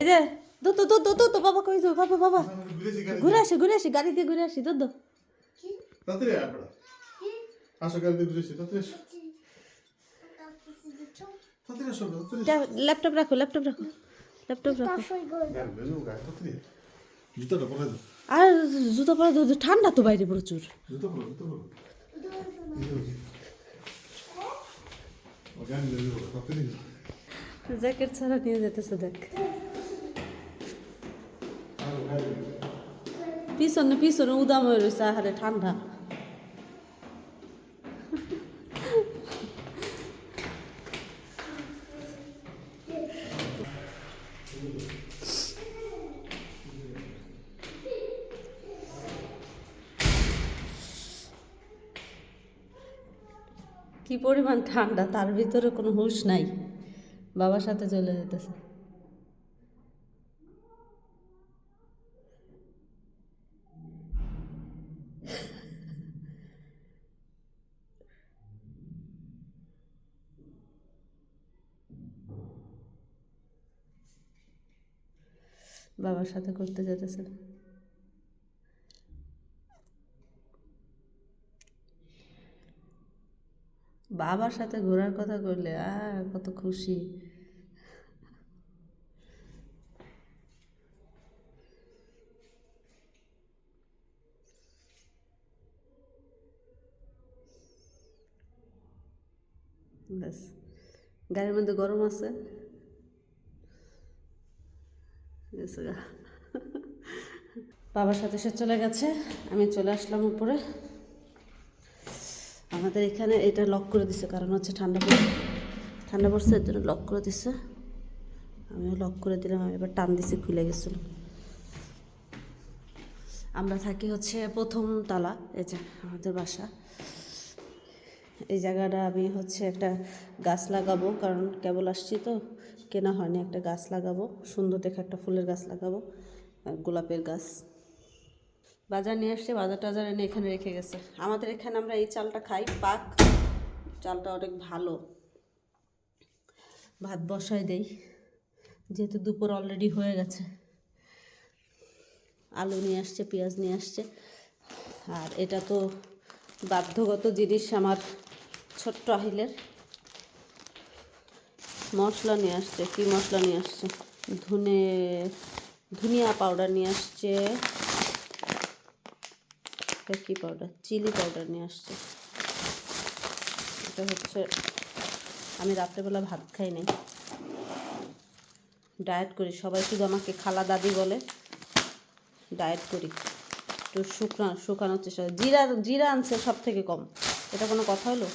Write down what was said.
এই যে দো তো দো দো দো তো বাবা কই বাবা বাবা। ঘুরে আসি ঘুরে আসি গাড়ি দিয়ে ঘুরে আসি দো দো তাড়াতাড়ি আয় আপনারা আসো গাড়ি দিয়ে তাড়াতাড়ি আসো। তাড়াতাড়ি আসো তাড়াতাড়ি ল্যাপটপ রাখো ল্যাপটপ রাখো ল্যাপটপ রাখো। জুতোটা পরে দাও। আর জুতো পরে তো ঠান্ডা তো বাইরে প্রচুর। জুতো পরে জুতো পরে। জ্যাকেট ছাড়া নিয়ে যেতেছে দেখ। গাড়ি পিছনে পিছনে উদাম হয়ে রয়েছে আহারে ঠান্ডা কি পরিমাণ ঠান্ডা তার ভিতরে কোনো হুঁশ নাই বাবার সাথে চলে যেতেছে বাবার সাথে করতে যেতেছে বাবার সাথে ঘোরার কথা করলে আর কত খুশি ব্যাস, গাড়ির মধ্যে গরম আছে। বাবার সাথে সে চলে গেছে। আমি চলে আসলাম উপরে। আমাদের এখানে এটা লক করে দিছে, কারণ হচ্ছে ঠান্ডা পড়ে ঠান্ডা পড়ছে, এর জন্য লক করে দিছে। আমিও লক করে দিলাম, আমি এবার টান দিছি, খুলে গেছিল। আমরা থাকি হচ্ছে প্রথম তালা, এই যে আমাদের বাসা। এই জায়গাটা আমি হচ্ছে একটা গাছ লাগাবো, কারণ কেবল আসছি তো, কেনা হয়নি একটা গাছ লাগাবো, সুন্দর দেখে একটা ফুলের গাছ লাগাবো গোলাপের গাছ। বাজার নিয়ে আসছে, বাজার টাজার এনে এখানে রেখে গেছে। আমাদের এখানে আমরা এই চালটা খাই, পাক। চালটা অনেক ভালো। ভাত বসায় দেই, যেহেতু দুপুর অলরেডি হয়ে গেছে। আলু নিয়ে আসছে, পেঁয়াজ নিয়ে আসছে। আর এটা তো বাধ্যগত জিনিস আমার। ছোট্ট আহিলের। মশলা নিয়ে আসছে, কী মশলা নিয়ে আসছে? ধুনে, ধনিয়া পাউডার নিয়ে আসছে। কী পাউডার চিলি পাউডার নিয়ে আসছে। এটা হচ্ছে, আমি রাত্রেবেলা ভাত খাই নাই। ডায়েট করি, সবাই শুধু আমাকে খালা দাদি বলে, ডায়েট করি। একটু শুকনো, শুকানোর চেষ্টা জিরা জিরা আনছে সব থেকে কম। এটা কোনো কথা হলো?